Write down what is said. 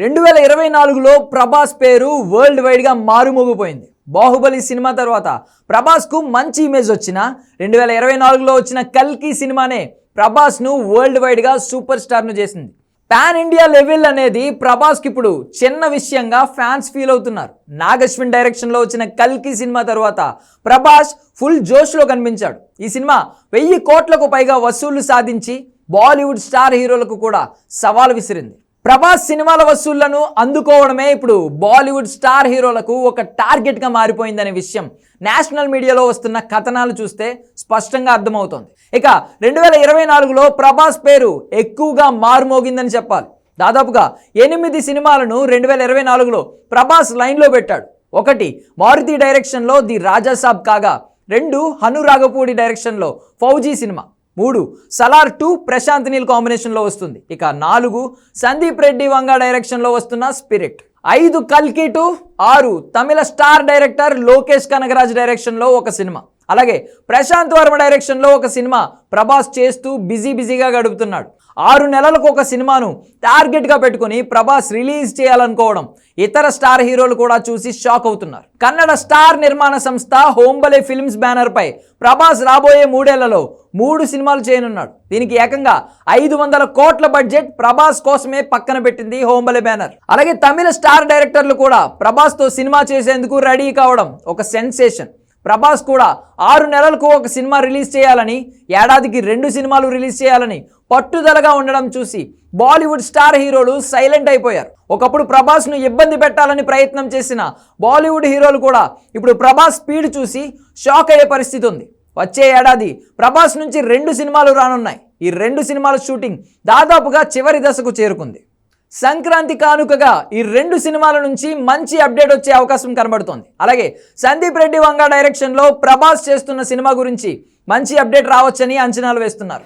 రెండు వేల ఇరవై నాలుగులో ప్రభాస్ పేరు వరల్డ్ వైడ్గా మారుమోగిపోయింది. బాహుబలి సినిమా తర్వాత ప్రభాస్కు మంచి ఇమేజ్ వచ్చిన రెండు వేల ఇరవై నాలుగులో వచ్చిన కల్కి సినిమానే ప్రభాస్ను వరల్డ్ వైడ్గా సూపర్ స్టార్ను చేసింది. పాన్ ఇండియా లెవెల్ అనేది ప్రభాస్కి ఇప్పుడు చిన్న విషయంగా ఫ్యాన్స్ ఫీల్ అవుతున్నారు. నాగశ్విన్ డైరెక్షన్లో వచ్చిన కల్కి సినిమా తర్వాత ప్రభాస్ ఫుల్ జోష్లో కనిపించాడు. ఈ సినిమా వెయ్యి కోట్లకు పైగా వసూళ్ళు సాధించి బాలీవుడ్ స్టార్ హీరోలకు కూడా సవాల్ విసిరింది. ప్రభాస్ సినిమాల వసూళ్ళను అందుకోవడమే ఇప్పుడు బాలీవుడ్ స్టార్ హీరోలకు ఒక టార్గెట్గా మారిపోయిందనే విషయం నేషనల్ మీడియాలో వస్తున్న కథనాలు చూస్తే స్పష్టంగా అర్థమవుతోంది. ఇక రెండు వేల ఇరవై నాలుగులో ప్రభాస్ పేరు ఎక్కువగా మారుమోగిందని చెప్పాలి. దాదాపుగా ఎనిమిది సినిమాలను రెండు వేల ఇరవై నాలుగులో ప్రభాస్ లైన్లో పెట్టాడు. ఒకటి మారుతి డైరెక్షన్లో ది రాజాసాబ్ కాగా రెండు హనురాగపూడి డైరెక్షన్లో ఫౌజీ సినిమా. మూడు సలార్ టూ ప్రశాంత్ నీల్ కాంబినేషన్లో వస్తుంది. ఇక నాలుగు సందీప్ రెడ్డి వంగ డైరెక్షన్లో వస్తున్న స్పిరిట్. ఐదు కల్కి టు ఆరు తమిళ స్టార్ డైరెక్టర్ లోకేష్ కనగరాజ్ డైరెక్షన్లో ఒక సినిమా. అలాగే ప్రశాంత్ వర్మ డైరెక్షన్లో ఒక సినిమా ప్రభాస్ చేస్తూ బిజీ బిజీగా గడుపుతున్నాడు. ఆరు నెలలకు ఒక సినిమాను టార్గెట్గా పెట్టుకుని ప్రభాస్ రిలీజ్ చేయాలనుకోవడం ఇతర స్టార్ హీరోలు కూడా చూసి షాక్ అవుతున్నారు. కన్నడ స్టార్ నిర్మాణ సంస్థ హోంబలే ఫిల్మ్స్ బ్యానర్పై ప్రభాస్ రాబోయే మూడేళ్ళలో మూడు సినిమాలు చేయనున్నాడు. దీనికి ఏకంగా ఐదు వందల కోట్ల బడ్జెట్ ప్రభాస్ కోసమే పక్కన పెట్టింది హోంబలే బ్యానర్. అలాగే తమిళ స్టార్ డైరెక్టర్లు కూడా ప్రభాస్తో సినిమా చేసేందుకు రెడీ కావడం ఒక సెన్సేషన్. ప్రభాస్ కూడా ఆరు నెలలకు ఒక సినిమా రిలీజ్ చేయాలని ఏడాదికి రెండు సినిమాలు రిలీజ్ చేయాలని పట్టుదలగా ఉండడం చూసి బాలీవుడ్ స్టార్ హీరోలు సైలెంట్ అయిపోయారు. ఒకప్పుడు ప్రభాస్ను ఇబ్బంది పెట్టాలని ప్రయత్నం చేసిన బాలీవుడ్ హీరోలు కూడా ఇప్పుడు ప్రభాస్ స్పీడ్ చూసి షాక్ అయ్యే పరిస్థితి ఉంది. వచ్చే ఏడాది ప్రభాస్ నుంచి రెండు సినిమాలు రానున్నాయి. ఈ రెండు సినిమాల షూటింగ్ దాదాపుగా చివరి దశకు చేరుకుంది. సంక్రాంతి కానుకగా ఈ రెండు సినిమాల నుంచి మంచి అప్డేట్ వచ్చే అవకాశం కనబడుతోంది. అలాగే సందీప్ రెడ్డి వంగ డైరెక్షన్లో ప్రభాస్ చేస్తున్న సినిమా గురించి మంచి అప్డేట్ రావచ్చని అంచనాలు వేస్తున్నారు.